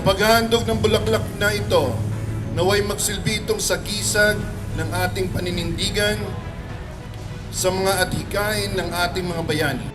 paghahandog ng bulaklak na ito, naway magsilbi itong sagisag ng ating paninindigan sa mga adhikain ng ating mga bayani.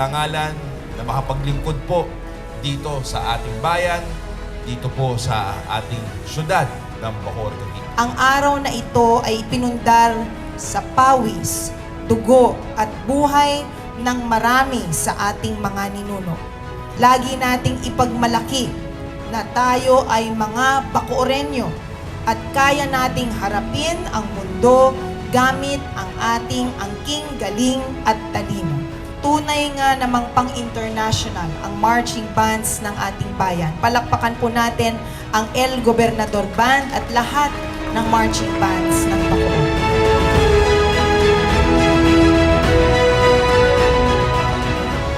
Karangalan na makapaglingkod po dito sa ating bayan, dito po sa ating syudad ng Bacoor. Ang araw na ito ay pinundar sa pawis, dugo at buhay ng marami sa ating mga ninuno. Lagi nating ipagmalaki na tayo ay mga Bacorenyo at kaya nating harapin ang mundo gamit ang ating angking galing at talino. Tunay nga namang pang-international ang marching bands ng ating bayan. Palakpakan po natin ang El Gobernador Band at lahat ng marching bands ng Bacoor.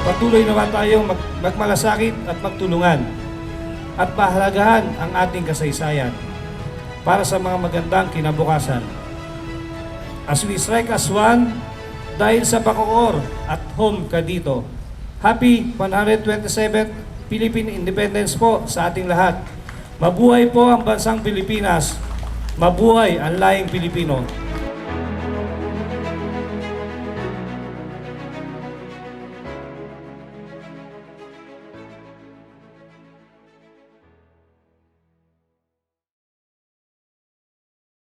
Patuloy naman tayong mag- magmalasakit at magtulungan at pahalagahan ang ating kasaysayan para sa mga magandang kinabukasan. As we strike as one, dahil sa Bacoor at home ka dito. Happy 127th Philippine Independence po sa ating lahat. Mabuhay po ang bansang Pilipinas. Mabuhay ang laing Pilipino.